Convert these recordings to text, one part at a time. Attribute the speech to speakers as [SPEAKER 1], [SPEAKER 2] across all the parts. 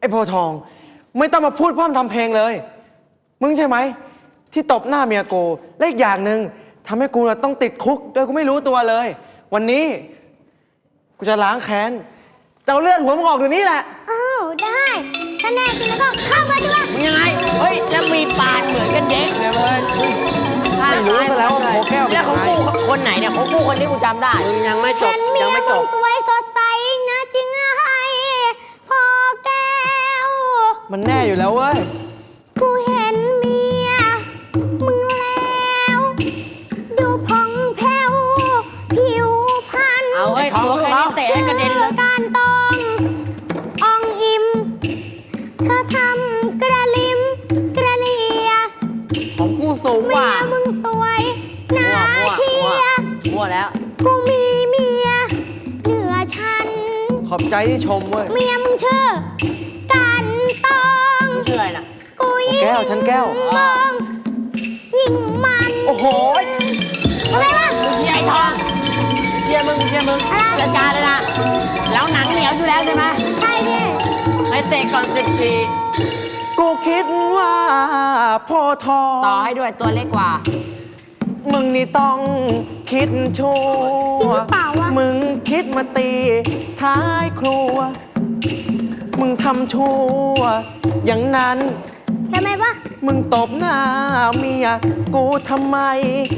[SPEAKER 1] ไอ้โพธิ์ทอง ไม่ต้องมาพูดพร่ำทำเพลงเลย มึงใช่ไหม ที่ตบหน้าเมียกูและอีกอย่างหนึ่งทำให้กูน่ะต้องติดคุก โดยกูไม่รู้ตัวเลย วันนี้ กูจะล้างแค้นจะเอาเลือดหัวมึงออกเดี๋ยวนี้แหละ
[SPEAKER 2] อ้าวได้ถ้าแน่จริงแล้วก็เข้ามาดีกว่า
[SPEAKER 3] มึงยังไง เฮ้ย แล้วมีปานเหมือนกันเด็กเลยเว้ย
[SPEAKER 1] ไม่รู้ซะแล้วว่าโพแก้วเป็น
[SPEAKER 3] แล้วของ
[SPEAKER 1] ใคร
[SPEAKER 3] กูคนไหนเนี่ยของกูคนนี้กูจำได้ มึงยังไม่จ
[SPEAKER 2] เห็
[SPEAKER 3] บ
[SPEAKER 2] นเมี
[SPEAKER 3] ยั
[SPEAKER 2] ย
[SPEAKER 3] งไม่จ
[SPEAKER 2] มึ
[SPEAKER 3] บ
[SPEAKER 2] งสวยสดใสน
[SPEAKER 1] มันแน่อยู่แล้วเว้ย
[SPEAKER 2] กูเห็นเมีย มึงแล้ว ดูผ่องแผ้ว ผิวพรรณ
[SPEAKER 3] เอาเฮ้ยตัวแค่นี้เตะให้กระเด็นเลย
[SPEAKER 2] การตองอองอิมเธอทำกระลิมกระเลีย
[SPEAKER 3] ของกูสูงก
[SPEAKER 2] เมี
[SPEAKER 3] ว่าย
[SPEAKER 2] มึงสวยหนา
[SPEAKER 3] มั่ว
[SPEAKER 2] เชี
[SPEAKER 3] มั่วย
[SPEAKER 2] ร์
[SPEAKER 3] มั่วแล้ว
[SPEAKER 2] กูมีเมียเหนือฉัน
[SPEAKER 1] ขอบใจที่ชมเว้ย
[SPEAKER 2] เมียมึงชื่อกันตอง
[SPEAKER 3] มึงชื่ออะไรน่ะ
[SPEAKER 2] กูยิ่ง
[SPEAKER 1] แก้วฉันแก้ว
[SPEAKER 2] มองยิ่งมัน
[SPEAKER 1] โอ้โห
[SPEAKER 2] อะไรวะ
[SPEAKER 3] มึงเชียร์ไอ้ทองเชียร์มึงเชียร์มึง
[SPEAKER 2] อะไร
[SPEAKER 3] จัดการเลยนะแล้วหนังเหนียวอยู่แล้วใช่ไหม
[SPEAKER 2] ใช่ดิ
[SPEAKER 3] ให้เตะก่อนสิบที
[SPEAKER 1] กูคิดว่าโพธิ์ทอง
[SPEAKER 3] ต่อให้ด้วยตัวเล็กกว่า
[SPEAKER 1] มึงนี่ต้องคิดชั่
[SPEAKER 2] จริง
[SPEAKER 1] ว
[SPEAKER 2] หรือเปล่าวะ
[SPEAKER 1] มึงคิดมาตีท้ายครัว มึงทำชั่ว อย่างนั้น
[SPEAKER 2] ทำไมวะ
[SPEAKER 1] มึงตบหน้าเมีย กูทำไม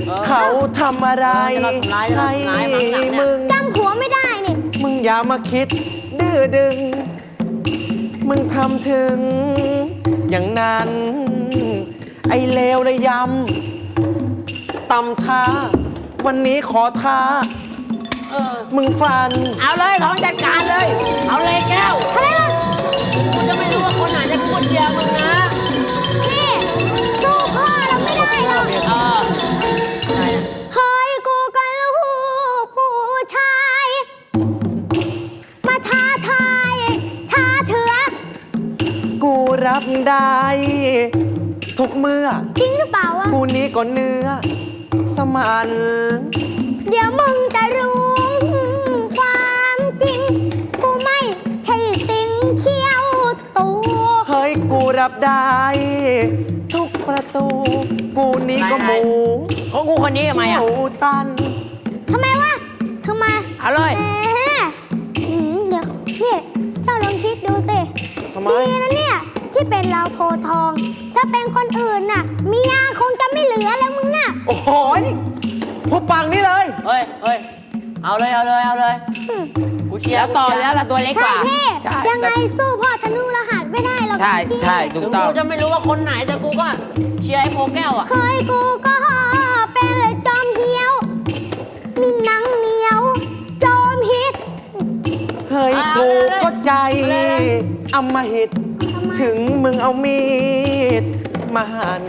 [SPEAKER 3] เออ
[SPEAKER 1] เขาทำอะไร
[SPEAKER 3] เออจะทำร้ายจะทำร้ายมันหนักเนี่ย
[SPEAKER 1] มึง
[SPEAKER 2] จำผัวไม่ได้นี่
[SPEAKER 1] มึงอย่ามาคิด ดื้อดึง มึงทำถึง อย่างนั้น ไอ้เลวระยำตำช้า วันนี้ขอท้า
[SPEAKER 3] เออ
[SPEAKER 1] มึงฟัน
[SPEAKER 3] เอาเลยท้องจัดการเลย เอาเลยแก้ว
[SPEAKER 2] อะไรล่ะ
[SPEAKER 3] จะพูดเชียร์มึงนะ
[SPEAKER 2] พี่สู้พ่อเราไม่ได้หรอก
[SPEAKER 3] เออ
[SPEAKER 2] เฮ้ยกูก็ลูกผู้ชาย มาท้าทายท้าเถือ
[SPEAKER 1] กูรับได้ ทุกเมื่อ
[SPEAKER 2] จริงหรือเปล่าวะ
[SPEAKER 1] กูนี้ก็เนื้อ สมัน
[SPEAKER 2] เดี๋ยวมึงจะรู้ กู
[SPEAKER 1] รับได้ ทุกประตู กูนี้ก็หมู
[SPEAKER 3] ของกูคนนี้ทำไม
[SPEAKER 1] ห
[SPEAKER 3] อะ
[SPEAKER 1] มูตัน
[SPEAKER 2] ทำไมวะทำไม
[SPEAKER 3] เอาเลย
[SPEAKER 2] แหมอืมเดี๋ยวนี่เจ้าลองคิดดูสิ
[SPEAKER 1] ทำไม
[SPEAKER 2] ดีนะเนี่ย ที่เป็นเราโพธิ์ทอง ถ้าเป็นคนอื่นน่ะเมียคงจะไม่เหลือแล้วมึงน่ะ
[SPEAKER 1] โอ้โหนี่พวกปังนี่เลย
[SPEAKER 3] เฮ้ยเฮ้ยเอาเลย เอาเลย เอาเลย
[SPEAKER 2] อืม
[SPEAKER 3] กูเชียร์แล้วต่อแล้วละตัวเล็กก
[SPEAKER 2] ใช่
[SPEAKER 3] ว่า
[SPEAKER 2] พี่
[SPEAKER 3] ใช่
[SPEAKER 2] ยังไงสู้พ่อธนูรหัสไม่ได้หรอก
[SPEAKER 3] ใช่
[SPEAKER 2] พี่
[SPEAKER 3] ใช่ถูกต้อง กูจะไม่รู้ว่าคนไหนแต่กูก็เชียร์ไอ้โพแก้วอะ
[SPEAKER 2] เคยกูก็เป็นจอมเหี้ยว มีหนังเหนียว จอมฮิต
[SPEAKER 1] เฮ้ย
[SPEAKER 3] เอา
[SPEAKER 1] กู
[SPEAKER 3] เลย
[SPEAKER 1] ก็ใจ
[SPEAKER 3] เอาเลย
[SPEAKER 1] อำมหิต
[SPEAKER 2] ทำไม
[SPEAKER 1] ถึงมึงเอามีดมาหัน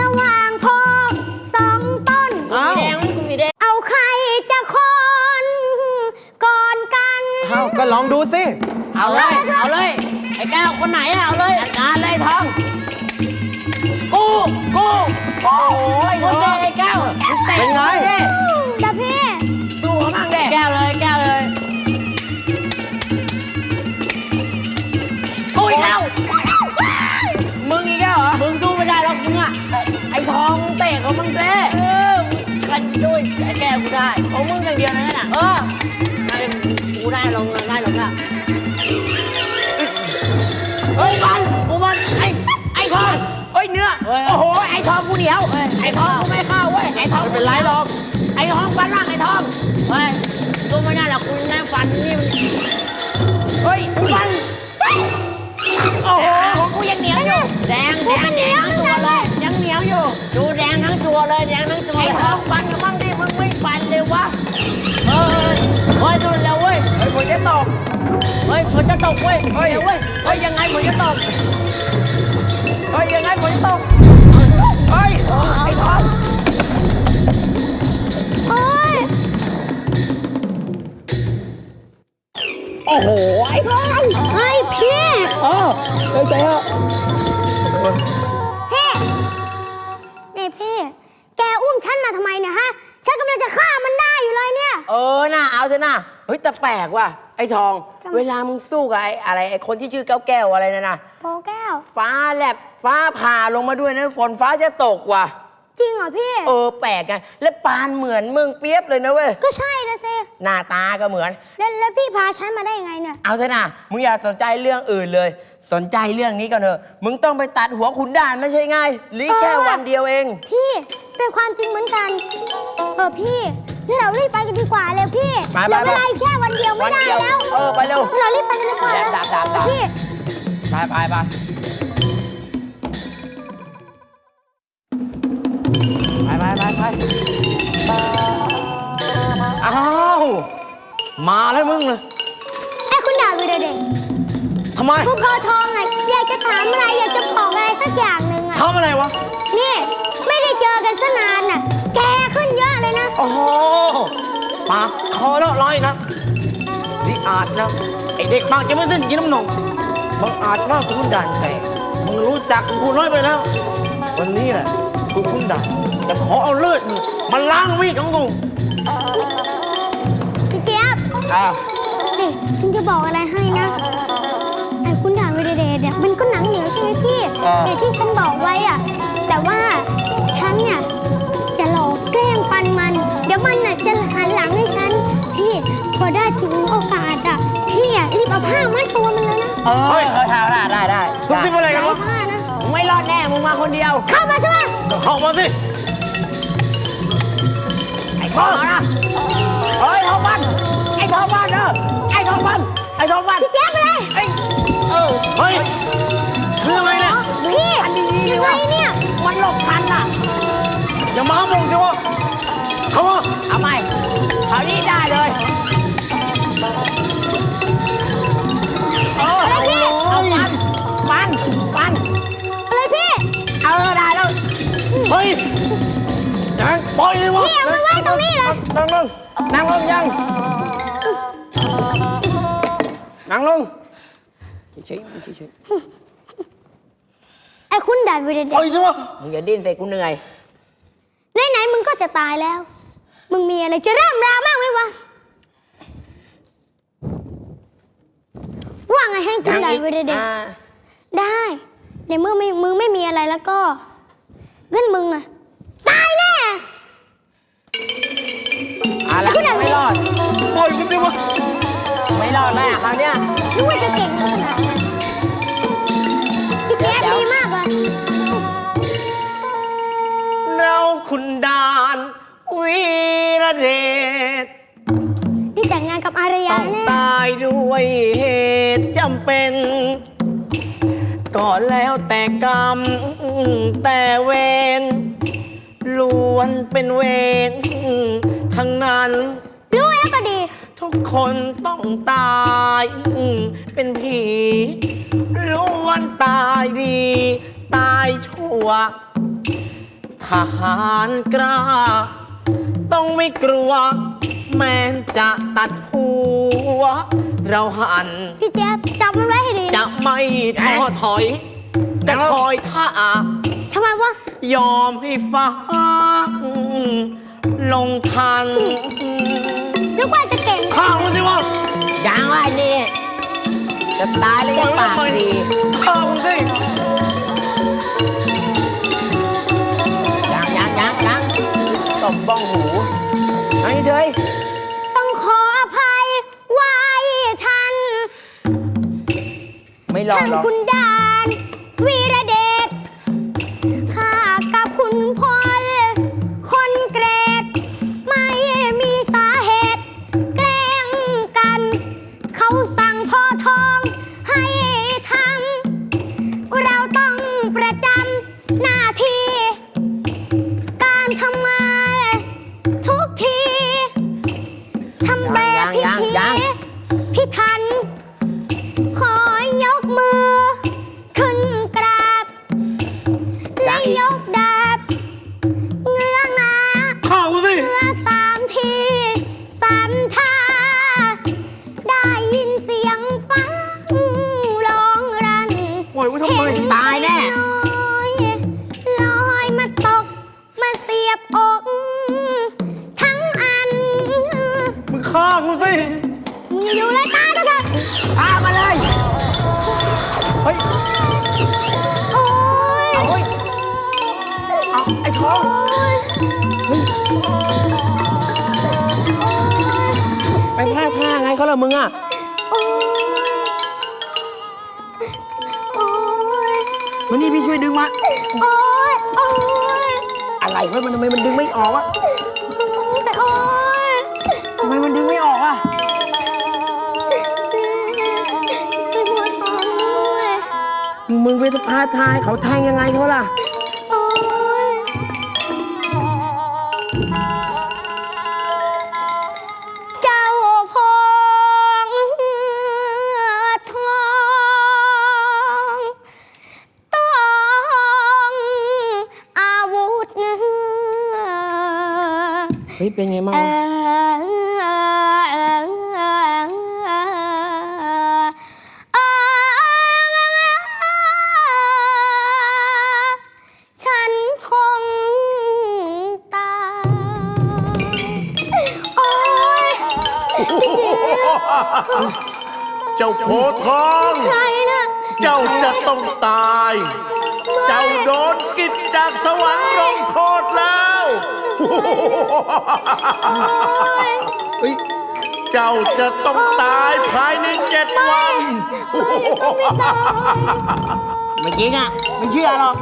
[SPEAKER 2] ระหว่างพอสองต้น
[SPEAKER 3] กูสีแดงกูสีแดง
[SPEAKER 2] เอาใครจะคนก่อนกัน
[SPEAKER 1] เอ้าก็ลองดูสิ
[SPEAKER 3] เอาเลย เอาเลย ไอ้แก้วคนไหนอะเอาเลยจัดการเลยทอง กูกูโอ้ยกูเจอไอ้แก้วตะ
[SPEAKER 1] เป็นไง
[SPEAKER 3] ดิ
[SPEAKER 2] จ้ะพี่
[SPEAKER 3] สู้เขาบ้างดิแก้วเลยแก้วเลยกูอีกแล้วมึงอีกแล้วเหรอมึงสู้ไม่ได้หรอกมึงอะไอ้ทองมึงเตะเขามึงเตะเออกันด้วยไอ้แก้วกูได้ของมึงอย่างเดียวนะนั่นน่ะเออได้กูได้ลงได้ลง เฮ้ยบอลกูบอลไอ้ไอ้ทองเฮ้ยเนื้อโอ้โหไอ้ทองกูเหนียวไอ้ทองกูไม่เข้าเว้ยไอ้ทองเป็นไรหรอกไอ้ทองฟันร่างไอ้ทองเฮ้ยกูไม่ได้หรอกกูแน่ฟันนี่มันเฮ้ยฟันโอ้โหของกูยังเหนียวอยู่แดงแดงแดงทั้งตัวเลยยังเหนียวอยู่ดูแดงทั้งตัวเลยแดงทั้งตัวไอ้ทองฟันกันบ้างดิมึงไม่ฟันเลยวะเฮ้ยเฮ้ยดูเร็วเว้ยเฮ้ยฝนจะตก เฮ้ยฝนจะตกเว้ยเฮ้ยเว้ยเฮ้ยยังไงฝนจะตกเฮ้ยยังไงฝนจะตกเฮ้ยไอ้ทอง
[SPEAKER 2] โอ้ย
[SPEAKER 3] โอ้โหไอ้ทอง
[SPEAKER 2] เฮ้ยพี่
[SPEAKER 3] เออเฮ้ยเจ๊อะ
[SPEAKER 2] พี่นี่พี่แกอุ้มฉันมาทำไมเนี่ยฮะฉันกำลังจะฆ่ามันได้อยู่เลยเนี่ย
[SPEAKER 3] เออน่ะเอาสิน่ะเฮ้ยแต่แปลกว่ะ
[SPEAKER 4] ไอ้ทอง
[SPEAKER 2] ทำไม
[SPEAKER 4] เวลามึงสู้กับไอ้อะไรไอ้คนที่ชื่อแก้วแก้วอะไรนะนะ
[SPEAKER 2] โปแก้ว
[SPEAKER 4] ฟ้าแลบฟ้าผ่าลงมาด้วยนะฝนฟ้าจะตกว่ะ
[SPEAKER 2] จริงเหรอพี่
[SPEAKER 4] เออแปลกไงและปานเหมือนมึงเปียบเลยนะเว้ย
[SPEAKER 2] ก็ใช่นะสิ
[SPEAKER 4] หน้าตาก็เหมือน
[SPEAKER 2] แล้วแล้วพี่พาฉันมาได้ยังไงเนี่ย
[SPEAKER 4] เอาซะนะมึงอย่าสนใจเรื่องอื่นเลย สนใจเรื่องนี้ก่อนเถอะมึงต้องไปตัดหัวขุนด่านไม่ใช่ง่ายลีแค่
[SPEAKER 2] เออ
[SPEAKER 4] วันเดียวเอง
[SPEAKER 2] พี่เป็นความจริงเหมือนกัน เออพี่ งั้นเรารีบไปกันดีกว่าเร็วพี่
[SPEAKER 4] ไป
[SPEAKER 2] เห
[SPEAKER 4] ไป
[SPEAKER 2] ลือเวลาอีกแค่วันเดียวไม่ได้
[SPEAKER 4] วันเดียว
[SPEAKER 2] แล้ว
[SPEAKER 4] เออไปเร็ว
[SPEAKER 2] เรารีบไปกันดีกว่า
[SPEAKER 4] ดับดับดับดับ
[SPEAKER 2] พี่
[SPEAKER 4] ไปไปไป
[SPEAKER 5] ไปไปไปไปอ้าวมาแล้วมึงเลย
[SPEAKER 2] ไอ้คุณดาวิดเดช
[SPEAKER 5] ทำไม
[SPEAKER 2] ผู้พอทองอะอยากจะถามอะไรอยากจะบอกอะไรสักอย่างหนึ่งอะ
[SPEAKER 5] ทำอะไรวะ
[SPEAKER 2] นี่ ไม่ได้เจอกันซะนานอะ แกขึ้น เยอะเลยนะ
[SPEAKER 5] โอ้โหปากคอเลาะร้อยนะนี่อาจนะไอเด็กปากจะไม่สิ้นกินน้ำนมมึงอาจว่ากูคุณด่านแต่มึงรู้จักกูน้อยไปแล้ว วันนี้แหละกูคุณด่านจะขอเอาเลือดมึงมาล้างมีดของกู
[SPEAKER 2] พี่เจี๊ยบ
[SPEAKER 4] อะ
[SPEAKER 2] นี่ฉันจะบอกอะไรให้นะ ไอ้คุณดาวิดเดชเนี่ยมันก็หนังเหนียวใช่ไหมพี่อย่างที่ฉันบอกไว้อะ เลยนะเอ
[SPEAKER 4] อเฮ้ยได้ได้ได้ได้
[SPEAKER 5] คุณคิดว่าอะไรกัน
[SPEAKER 2] ไอ้
[SPEAKER 5] วะ
[SPEAKER 2] ผ้านะ
[SPEAKER 4] มึงไม่รอดแน่ มึงมาคนเดียว
[SPEAKER 2] เข้ามาใช่ไหม
[SPEAKER 5] เข้ามาสิ
[SPEAKER 4] ไอ้ทองนะเฮ้ยทองบัน ไอ้ทองบันเนอะไอ้ทองบัน ไอ้ทองบัน
[SPEAKER 2] พี่เจี๊ยบไปเลย
[SPEAKER 4] ไอ้เออ
[SPEAKER 5] เฮ้ยคืออะไรเนี่ย
[SPEAKER 2] พี่ยังไงเนี่ย
[SPEAKER 4] มันหลบทันอะ
[SPEAKER 5] อย่ามาหมงสิวะเข้ามา
[SPEAKER 4] เอาใหม่เอานี้ได้เลย เฮ้
[SPEAKER 5] ยยังปล่อยเลยวะ
[SPEAKER 2] พี่เอาไว้ไว้ตรงนี้เลย
[SPEAKER 4] นั่งลงนั่งลงยังนั่งลงเฉยๆเฉย
[SPEAKER 2] ไอ้คุณดาวิดเด
[SPEAKER 5] ปล่อย
[SPEAKER 2] ช
[SPEAKER 5] สิวะ
[SPEAKER 4] ๆมึงอย่าดิ้นใส่กูเหนื่อย
[SPEAKER 2] ไหนๆมึงก็จะตายแล้ว มึงมีอะไรจะเริ่มราบ้างไหมวะ ว่าไงให้คุณดาวิดเดช
[SPEAKER 4] อ่า
[SPEAKER 2] ได้ในเมื่อไม่มึงไม่มีอะไรแล้วก็ งั้นมึงอะตายแน่
[SPEAKER 4] เอาละ
[SPEAKER 2] คุณดาวิ
[SPEAKER 4] ไม่
[SPEAKER 2] ด
[SPEAKER 4] รอด
[SPEAKER 5] ปล่อยกูสิวะ
[SPEAKER 4] ไม่รอดแน่คราวเนี้ย
[SPEAKER 2] นึกว่าจะเก่งขนาดนั้นพี่แจ๊ค
[SPEAKER 4] เดี๋ยว
[SPEAKER 2] ดีมากเลย
[SPEAKER 5] เราคุณดานวีระเดช
[SPEAKER 2] ที่แต่งงานกับอารยา
[SPEAKER 5] ต้อง
[SPEAKER 2] แน่
[SPEAKER 5] ตายด้วยเหตุจำเป็น ก็แล้วแต่กรรม แต่เวรล้วนเป็นเวรทั้งนั้น
[SPEAKER 2] รู้แล้วก็ดี
[SPEAKER 5] ทุกคนต้องตายเป็นผีล้วนตายดี ตายชั่ว ทหารกล้า ต้องไม่กลัว แม้นจะตัดหัว เราหัน
[SPEAKER 2] พี่แจ๊คจับมันไว้ให้ดี
[SPEAKER 5] จะไม่ท้อถอย แต่คอยท่า
[SPEAKER 2] ทำไมวะ
[SPEAKER 5] ยอมให้ฟ้าลงทัน
[SPEAKER 2] นึกว่าจะเก่ง
[SPEAKER 5] ข้าวสิวะ
[SPEAKER 4] ยังว่าไอ้นี่จะตายแล้วยังปากดี
[SPEAKER 5] ข้าวสิ
[SPEAKER 4] ยังยังยังยังตบบ้องหูนั่งเฉย
[SPEAKER 2] ต้ ไม่
[SPEAKER 4] ลอง
[SPEAKER 2] ทาน
[SPEAKER 4] หรอก
[SPEAKER 2] คุณดานวีระเด กูสิมึงอยู่เล
[SPEAKER 5] ย
[SPEAKER 4] ตายแล้
[SPEAKER 2] วเถอะ
[SPEAKER 5] พา
[SPEAKER 2] มาเลย เฮ้
[SPEAKER 6] ย
[SPEAKER 2] โอ๊ย
[SPEAKER 6] เอายไอ้ทอง ไปพลาดท่าไงเขาละมึงอะ
[SPEAKER 2] โอ๊ย
[SPEAKER 6] มันนี่พี่ช่วยดึงมา
[SPEAKER 2] โอ๊ยโอ๊ย
[SPEAKER 6] อะไรเฮ้ยมันทำไมมันดึงไม่ออกวะ ไมมันดึงไม่ออกอะ
[SPEAKER 2] ช่วยปวดท้องด้วย
[SPEAKER 6] มึงไปพลาดท่าให้เขาแทงยังไงเขาล่ะ
[SPEAKER 2] โอ๊ย เจ้าพองทองต้องอาวุธ
[SPEAKER 6] เฮ้ย เป็นไงบ้าง
[SPEAKER 2] เอ
[SPEAKER 7] เจ้าโพธิ์ทอง
[SPEAKER 2] ใครน่ะ
[SPEAKER 7] เจ้าจะต้องตาย เจ้าโดนกิจจากสวรรค์ลงโทษแล้ว
[SPEAKER 6] เฮ้ย
[SPEAKER 7] เจ้าจะต้องตายภายในเจ็ดวัน
[SPEAKER 6] ไม่จริงอะ ไม่เชื่อหรอก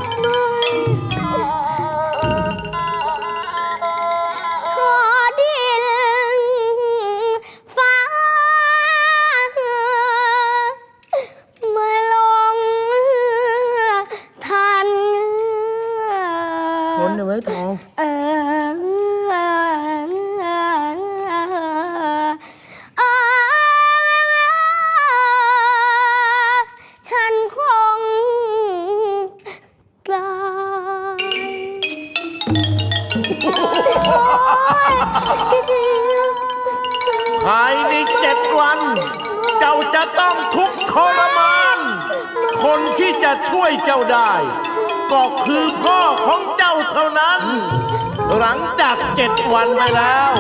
[SPEAKER 6] วั
[SPEAKER 2] น
[SPEAKER 7] ไปแล้ว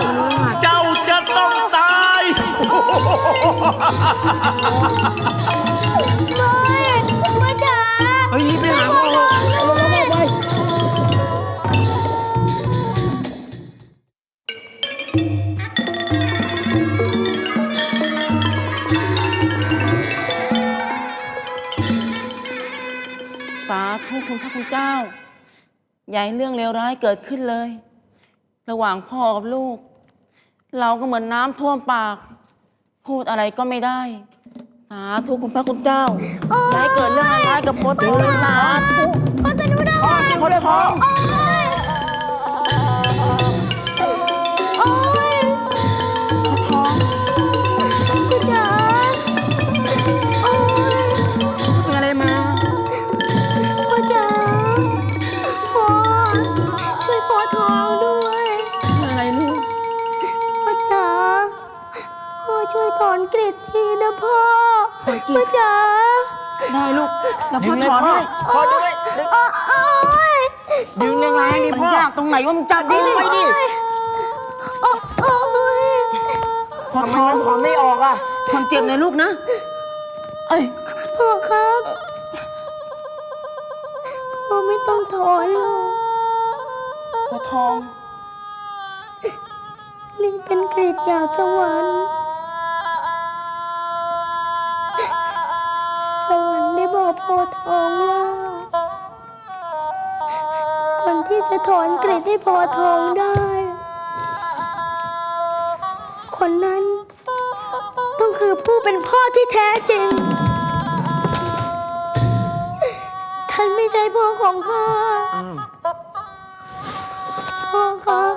[SPEAKER 7] เจ้าจะต้องตาย
[SPEAKER 2] ไม่ไม่จ๋า
[SPEAKER 6] เฮ้ยรีบไปหาพ่อเถอะเอาลงมาบอกไว้
[SPEAKER 8] สาธุคุณพระคุณเจ้า อย่าให้เรื่องเลวร้ายเกิดขึ้นเลย ระหว่างพ่อกับลูก เราก็เหมือนน้ำท่วมปาก พูดอะไรก็ไม่ได้ สาธุคุณพระคุณเจ้าอย่าให้เกิดเรื่องร้ายกับโพธิ์ทองเลยสาธุ
[SPEAKER 2] พ่อจะดูได้
[SPEAKER 6] พ่อโพธิ์ทอง
[SPEAKER 2] ถอนกริดทีนะพ่อ
[SPEAKER 8] ถอนกรีด
[SPEAKER 2] พ่อจ๋า
[SPEAKER 8] ได้ลูกแล้วพ่อ
[SPEAKER 6] ดึงเลย
[SPEAKER 8] ถอน
[SPEAKER 6] พ่อ
[SPEAKER 8] ให้
[SPEAKER 6] พ่อด้วยดึง
[SPEAKER 2] โอ๊ย
[SPEAKER 6] ดึงแรงๆดิ
[SPEAKER 8] มัน
[SPEAKER 6] พ่อ
[SPEAKER 8] ยากตรงไหนว่ามึงจับดิ
[SPEAKER 6] ดึงไว้ดิ
[SPEAKER 2] โอ๊ยโอ๊ย
[SPEAKER 8] พอ
[SPEAKER 6] ทำไม
[SPEAKER 8] ทอง
[SPEAKER 6] มันถอนไม่ออกอะ
[SPEAKER 8] ทนเจ็บนะลูกนะ เอ้ย
[SPEAKER 2] พ่อครับพ่อไม่ต้องถอนหรอก
[SPEAKER 8] พอทอง
[SPEAKER 2] นี่เป็นกรีดจากสวรรค์ โพธิ์ทองว่าคนที่จะถอนกรีดให้โพธิ์ทองได้ คนนั้นต้องคือผู้เป็นพ่อที่แท้จริง ท่านไม่ใช่พ่อของข้า
[SPEAKER 6] อ้าว
[SPEAKER 2] พ่อครับ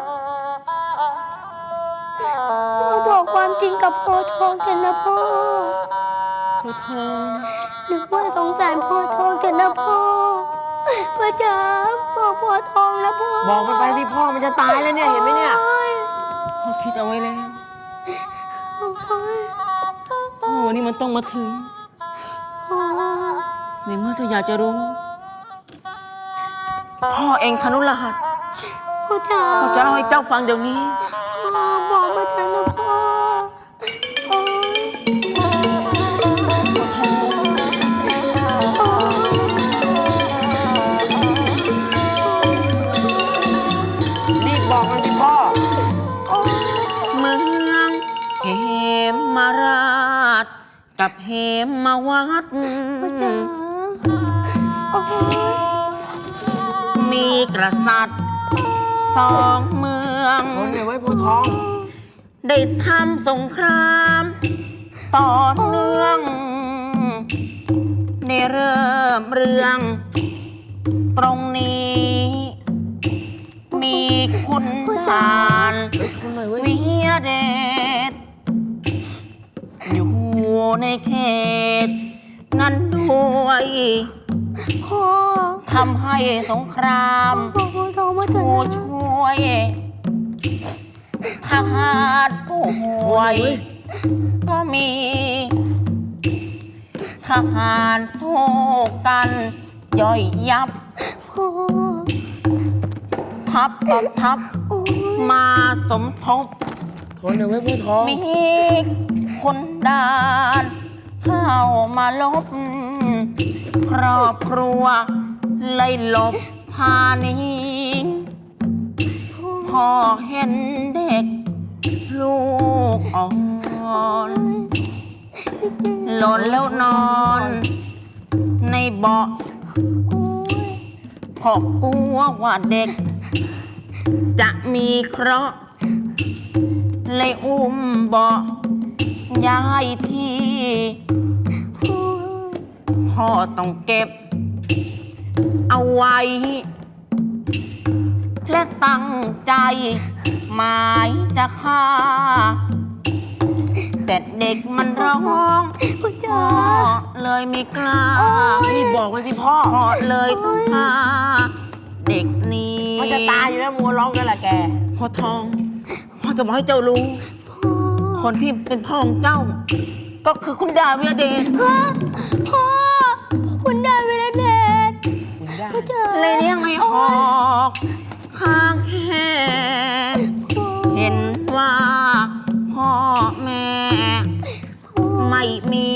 [SPEAKER 2] พ่อบอกความจริงกับโพธิ์ทองเถอะนะพ่อ
[SPEAKER 8] พอทอง
[SPEAKER 2] นึกว่าสงสารโพธิ์ทองเถอะนะพ่อพ่อจ๋าบอกโพธิ์ทองนะพ่อ
[SPEAKER 6] บอกมันไปสิพ่อมันจะตายแล้วเนี่ยเห็นไหมเนี่ย
[SPEAKER 2] โอ๊ย
[SPEAKER 8] พ่อคิดเอาไว้แล้ว
[SPEAKER 2] โอ๊ย
[SPEAKER 8] ว่าวันนี้มันต้องมาถึง
[SPEAKER 2] โอ๊ย
[SPEAKER 8] ในเมื่อเธออยากจะรู้พ่อเองธนุรหัส
[SPEAKER 2] พ่อจ๋า
[SPEAKER 8] ก็จะเล่าให้เจ้าฟังเดี๋ยวนี้
[SPEAKER 2] ม
[SPEAKER 8] วัด
[SPEAKER 2] พ่อจ๋าโอ้ย
[SPEAKER 8] มีกษัตริย์สองเมือง
[SPEAKER 6] ทนเลยไว้ยโพธิ์ทอง
[SPEAKER 8] ได้ทำสงคราม ต่อเนื่อง ในเริ่มเรื่อง ตรงนี้ มีคุณทาน
[SPEAKER 6] ทนหน่อยเว้ย
[SPEAKER 8] วิรเดชอยู่ ในเขต นั้นด้วย
[SPEAKER 2] พ่อ
[SPEAKER 8] ทำให้สงคราม
[SPEAKER 2] พ่อพ่อทองมาจาก
[SPEAKER 8] ผู้
[SPEAKER 2] ไหน
[SPEAKER 8] ช่วยทหารผู้ห่วย ก็มีทหารสู้กัน ย่อยยับ
[SPEAKER 2] พ่อ
[SPEAKER 8] ทัพต่อทัพ
[SPEAKER 2] โอ้ย
[SPEAKER 8] มาสมทบ
[SPEAKER 6] ทนเลยไว้ยโพธิ์ทอง
[SPEAKER 8] มีคนดานเข้ามาลบ ครอบครัวเลยหลบพาหนีพอเห็นเด็ก ลูกอ่อนหล่นแล้วนอน ในเบาะพอกลัวว่าเด็ก จะมีเคราะห์ เลยอุ้มเบาะย้ายที่ พ่อต้องเก็บ เอาไว้ และตั้งใจ หมายจะฆ่า แต่เด็กมันร้อง
[SPEAKER 2] พ่อจ๋า
[SPEAKER 8] พ่อเลยไม่กล้า
[SPEAKER 6] รีบบอกมันสิพ่อ
[SPEAKER 8] พ่อเลยต้องพาเด็กหนี้
[SPEAKER 6] มันจะตายอยู่แล้วมัวร้องกันแหละแก
[SPEAKER 8] พ่อทองพ่อ จะบอกให้เจ้ารู้ คนที่เป็นพ่อของเจ้า ก็คือคุณดาวิรเดช
[SPEAKER 2] พ่อพ่อ คุณดาวิรเดช
[SPEAKER 6] คุณได้
[SPEAKER 2] พ่อจ๋า
[SPEAKER 8] เลยเลี้ยงให้ออกข้างแค่เห็นว่าพ่อแม่ ไม่มี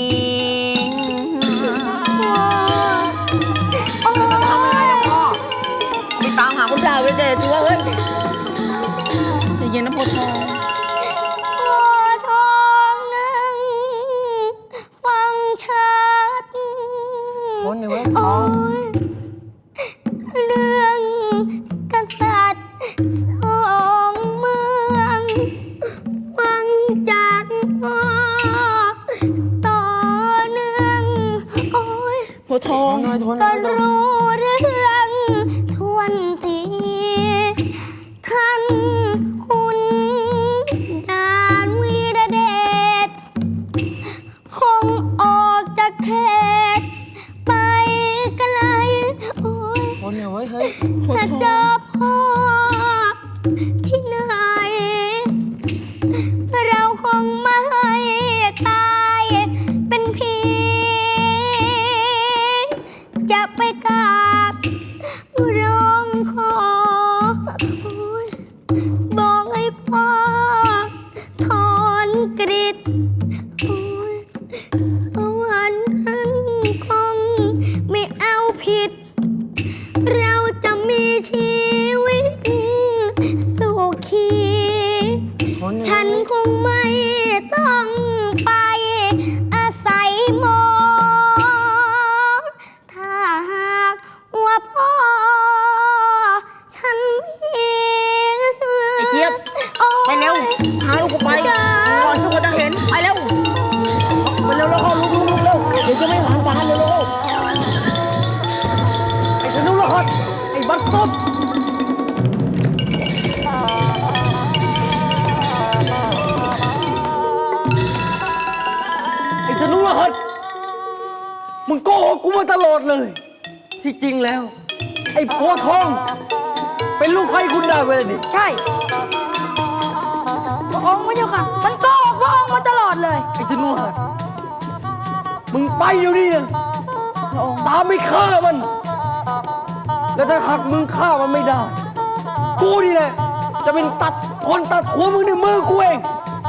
[SPEAKER 8] จะเป็
[SPEAKER 6] น
[SPEAKER 2] ตัดคนตั
[SPEAKER 6] ดหัว
[SPEAKER 2] มึง
[SPEAKER 6] ในมือกูเอง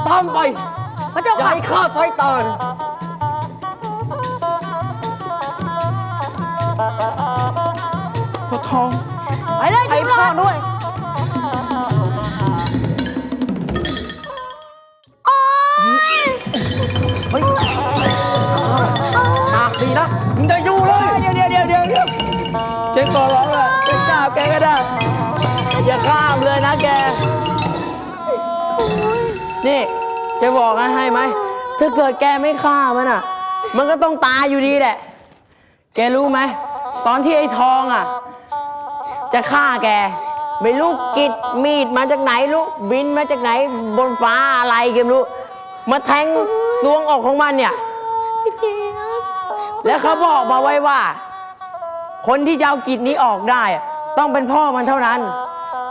[SPEAKER 6] ตามไป
[SPEAKER 2] พระเจ้า
[SPEAKER 6] อย่า
[SPEAKER 2] ค่ะ
[SPEAKER 6] ให้ฆ่าสายตานะ
[SPEAKER 8] พ่อทอง
[SPEAKER 2] ไปเลย
[SPEAKER 8] ไอ้พ่อด้วย
[SPEAKER 2] โอ๊ย
[SPEAKER 8] เฮ้ย
[SPEAKER 5] ปากดีนะมึงจะ
[SPEAKER 6] อย่าข้ามเลยนะแก นี่ จะบอกให้ให้ไหม ถ้าเกิดแกไม่ฆ่ามันอะ มันก็ต้องตายอยู่ดีแหละ แกรู้ไหม ตอนที่ไอ้ทองอะ จะฆ่าแก ไม่รู้กิดมีดมาจากไหนลูกบินมาจากไหนบนฟ้าอะไรแกไม่รู้ มาแทงซวงออกของมันเนี่ย
[SPEAKER 2] พี่เจี๊ยบ
[SPEAKER 6] แล้วเขาบอกมาไว้ว่า คนที่จะเอากิจนี้ออกได้อะต้องเป็นพ่อมันเท่านั้น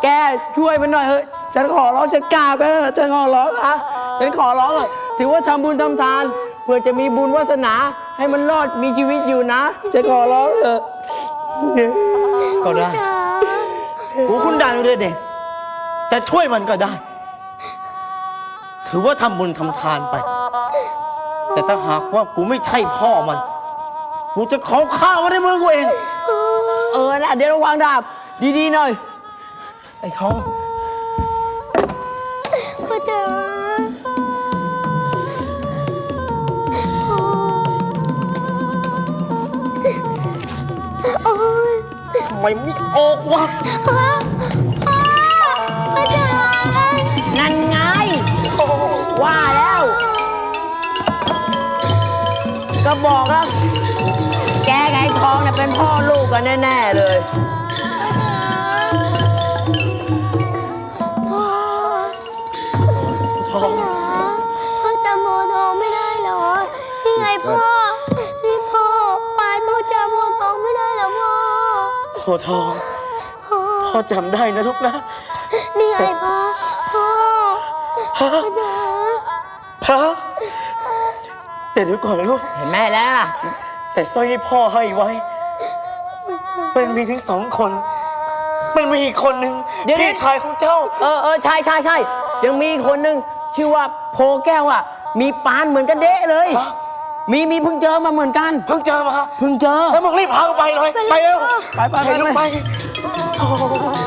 [SPEAKER 6] แกช่วยมันหน่อยเฮ้ยฉันขอร้องฉันกราบไปเถอะฉันขอร้องอะฉันขอร้องอะถือว่าทำบุญทำทาน เพื่อจะมีบุญวาสนาให้มันรอดมีชีวิตอยู่นะฉันขอร้องเถอะ
[SPEAKER 5] ก็ได้
[SPEAKER 2] จ๋า
[SPEAKER 5] กูคุณดันเรือเด็กจะช่วยมันก็ได้ ถือว่าทำบุญทำทานไป แต่ถ้าหากว่ากูไม่ใช่พ่อมัน กูจะขอข้าวมาในมือกูเอง
[SPEAKER 6] เออนะเดี๋ยวระวังดาบดีๆหน่อย ไอ้ทอง
[SPEAKER 2] พ่อจ๋าโอ้ย
[SPEAKER 5] ทำไมไม่ออกวะ
[SPEAKER 2] พ่อพ่อพ่อจ๋า
[SPEAKER 6] นั่นไงว่าแล้ว ก็บอกแล้ว แกกับไอ้ทองเนี่ยเป็นพ่อลูกกันแน่ ๆ เลย
[SPEAKER 5] ทอ
[SPEAKER 2] จาพ่อจำโมโทไม่ได้เหรอนี่ไงพ่อนี่พ่อปานพ่อจำโมทองไม่ได้เหรอพ่อ
[SPEAKER 5] โพทอง
[SPEAKER 2] พ่อ
[SPEAKER 5] พ่อจำได้นะลูกนะ
[SPEAKER 2] นี่ไงพ่อพ่อพ่อจ๋า
[SPEAKER 5] พระแต่เดี๋ยวก่อนลูก
[SPEAKER 6] เห็นแม่แล้วล่ะ
[SPEAKER 5] แต่สร้อยที่พ่อให้ไว้ มันมีถึงสองคน มันมีอีกคนนึง
[SPEAKER 6] เดี๋ยว
[SPEAKER 5] พี่ชายของเจ้า
[SPEAKER 6] เออเออใช่ใช่ใช่ยังมีอีกคนนึง ชื่อว่าโพแก้วอะ มีปานเหมือนกันเดะเลย
[SPEAKER 5] ฮะ
[SPEAKER 6] มีมีเพิ่งเจอมาเหมือนกัน
[SPEAKER 5] เพิ่งเจอมา
[SPEAKER 6] เพิ่งเจอ
[SPEAKER 5] แล้วมึงรีบพากูไปเลยไปเร็ว
[SPEAKER 6] ไปไปไป
[SPEAKER 5] ลูกไป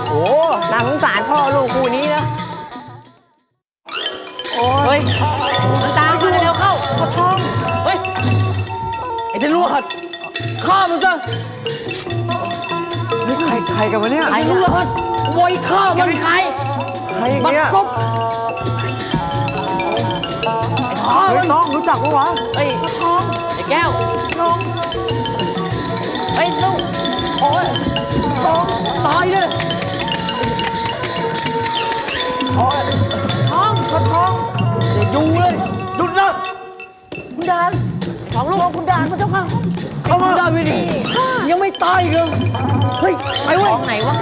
[SPEAKER 6] โอ้น่าสงสารพ่อลูกคู่นี้นะเฮ้ยมันตามมาเร็วเข้าขอทอง เฮ้ย ไอ้เจ้าลวดฆ่ามันซะ
[SPEAKER 5] นี่ใครใครกันวะเนี่ย
[SPEAKER 6] ไอ้ลวดโวยฆ่ามันใคร
[SPEAKER 5] ใครอีก
[SPEAKER 6] มัน
[SPEAKER 5] เนี่ย
[SPEAKER 6] ครบฆ่า
[SPEAKER 5] เฮ้
[SPEAKER 6] มั
[SPEAKER 5] ย
[SPEAKER 6] น
[SPEAKER 5] น้องรู้จักปะวะ
[SPEAKER 6] เฮ้ยทองไอ้แก้วทองเฮ้ยลูกโอ้ยทองตายเลยโอ้ยทองขอทองอย่าอยู่เลย
[SPEAKER 5] หยุดนะ
[SPEAKER 6] คุณดานสองลูกของคุณดานพระเจ้าค่ะ
[SPEAKER 5] เข้ามา
[SPEAKER 6] คุณดานวินียังไม่ตายอีกเหรอเฮ้ยไปเว้ยของไหนวะ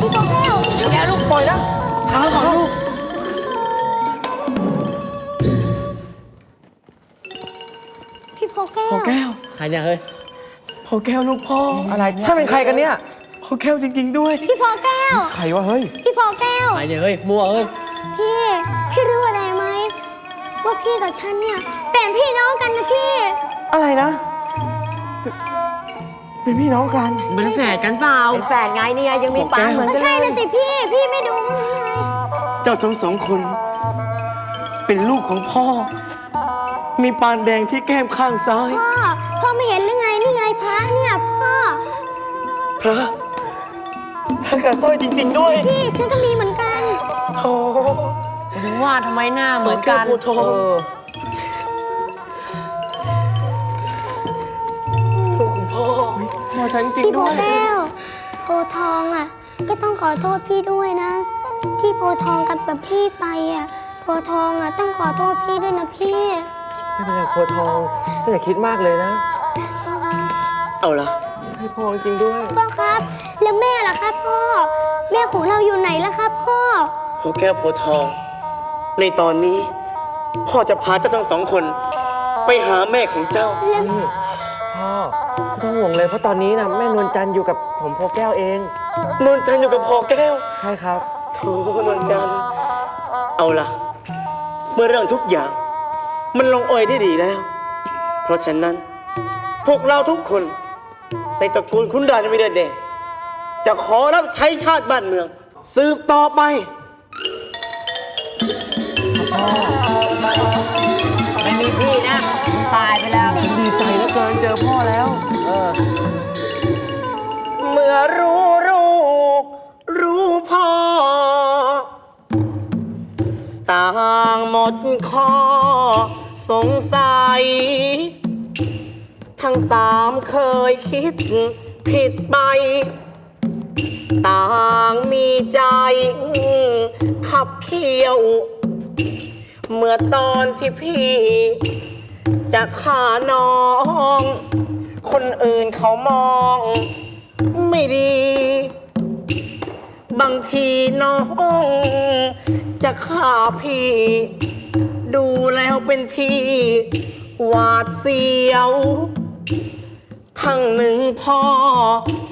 [SPEAKER 2] พี่โตแก้ว
[SPEAKER 6] เดี๋ยวแกลูกปล่อยนะ
[SPEAKER 5] ช้าก่อนลูก
[SPEAKER 2] พี่โพแก้ว
[SPEAKER 5] พ่อแก้ว
[SPEAKER 6] ใครเนี่ยเฮ้ย
[SPEAKER 5] พ่อแก้วลูกพ่อ
[SPEAKER 6] อะไรเนี่ย
[SPEAKER 5] ถ้าเป็นใครกันเนี่ยพ่อแก้วจริง ๆ ด้วย
[SPEAKER 2] พี่โพแก้ว
[SPEAKER 5] ใครวะเฮ้ย
[SPEAKER 2] พี่โพแก้ว
[SPEAKER 6] ใครเนี่ยเฮ้ยมั่วเอ้ย
[SPEAKER 2] พี่ พี่รู้อะไรไหมว่าพี่กับฉันเนี่ยเป็นพี่น้องกันนะพี่
[SPEAKER 5] อะไรนะ เป็นพี่น้องกัน
[SPEAKER 6] เป็นแฝดกันเปล่าเป็นแฝดไงนี่ไงยังมีปานเหมือน
[SPEAKER 2] ไม่
[SPEAKER 6] กัน
[SPEAKER 2] ใช่
[SPEAKER 6] เล
[SPEAKER 2] นะ
[SPEAKER 6] ย
[SPEAKER 2] สิพี่ พี่ไม่ดูมั้งไง
[SPEAKER 5] เจ้าทั้งสองคน เป็นลูกของพ่อ มีปานแดงที่แก้มข้างซ้าย
[SPEAKER 2] พ่อ พ่อไม่เห็นหรือไง นี่ไงพระเนี่ยพ่อ
[SPEAKER 5] พระพระกับสร้อยจริง ๆ ด้วย
[SPEAKER 2] พี่ฉันก็มีเหมือนกัน
[SPEAKER 5] โอ้
[SPEAKER 6] ถึงว่าทำไมหน้าเหมือนกัน
[SPEAKER 5] โอ้โห
[SPEAKER 6] เออ
[SPEAKER 5] ลูกของพ่อ พ่อฉันจริง
[SPEAKER 2] พี่โพ
[SPEAKER 5] ด้วย
[SPEAKER 2] แก้วโพทองอะ ก็ต้องขอโทษพี่ด้วยนะ ที่โพทองกับแบบพี่ไปอะ โพทองอะต้องขอโทษพี่ด้วยนะพี่
[SPEAKER 5] ไม่เป็นไรโพธิ์ทองถ้าอย่าคิดมากเลยนะ
[SPEAKER 2] พ่อครับ
[SPEAKER 5] เอาละให้พ่อจริงด้วย
[SPEAKER 2] พ่อครับ แล้วแม่ล่ะครับพ่อ แม่ของเราอยู่ไหนล่ะครับพ่อ
[SPEAKER 5] พ่อแก้วโพธิ์ทอง ในตอนนี้ พ่อจะพาเจ้าทั้งสองคน ไปหาแม่ของเจ้า
[SPEAKER 2] แล้ว
[SPEAKER 1] พ่อไม่ต้องห่วงเลยเพราะตอนนี้นะแม่นวลจันทร์อยู่กับผมโพแก้วเอง
[SPEAKER 5] นวลจันทร์อยู่กับพ่อแก้ว
[SPEAKER 1] ใช่ครับ
[SPEAKER 5] โถนวลจันทร์เอาล่ะ เมื่อเรื่องทุกอย่าง มันลงเอยได้ดีแล้ว เพราะฉะนั้น พวกเราทุกคน ในตระกูลคุณดานวิเดชเดชจะขอรับใช้ชาติบ้านเมือง สืบต่อไป
[SPEAKER 6] ไม่มีพี่นะตายไปแล้ว
[SPEAKER 1] ดีใจเหลือเกินเจอพ่อแล้ว
[SPEAKER 5] เมื่อรู้ ต่างหมดข้อสงสัย ทั้งสามเคยคิดผิดไป ต่างมีใจขับเคี่ยว เมื่อตอนที่พี่ จะฆ่าน้อง คนอื่นเขามอง ไม่ดี บางทีน้องจะฆ่าพี่ ดูแล้วเป็นที่หวาดเสียว ทั้งหนึ่งพ่อ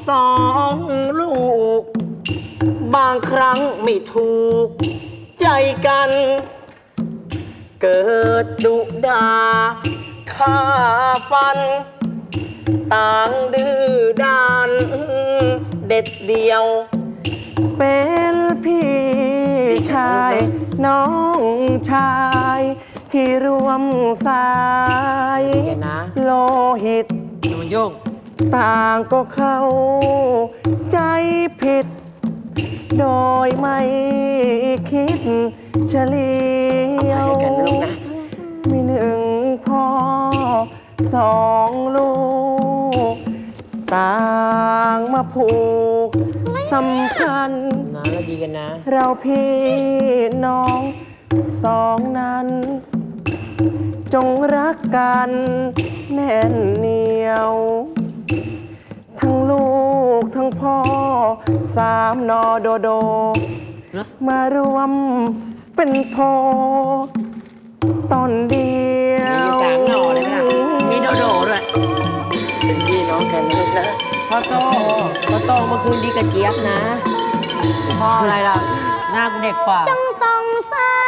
[SPEAKER 5] สองลูก บางครั้งไม่ถูก ใจกัน เกิดดุดาฆ่าฟัน ต่างดื้อด้านเด็ดเดียว
[SPEAKER 1] เป็นพี่ชายน้องชายที่รวมสาย
[SPEAKER 6] เดี๋ยวนะ
[SPEAKER 1] โลหิต
[SPEAKER 6] มันยุ่ง
[SPEAKER 1] ต่างก็เข้าใจผิด โดยไม่คิดเฉลียว
[SPEAKER 5] อภัยกันนะลูกนะ
[SPEAKER 1] มีหนึ่งพ่อสองลูก ต่างมาผูก สัมพันธ์
[SPEAKER 6] นะเราดีกันนะ
[SPEAKER 1] เราพี่น้องสองนั้น จงรักกันแน่นเหนียว ทั้งลูกทั้งพ่อ สามนอโดโด
[SPEAKER 6] นะ
[SPEAKER 1] มารวมเป็นพอตอนเดียว
[SPEAKER 6] มีสามหน่อเลยนะมีโดโดด้วย
[SPEAKER 5] เป็นพี่น้องกันนะลูกนะ
[SPEAKER 6] พ่อโตพ่อโตเมื่อคืนดีกับเจี๊ยบนะ พ่ออะไรล่ะ หน้ากูเด็กกว่า
[SPEAKER 2] จงส่งสาม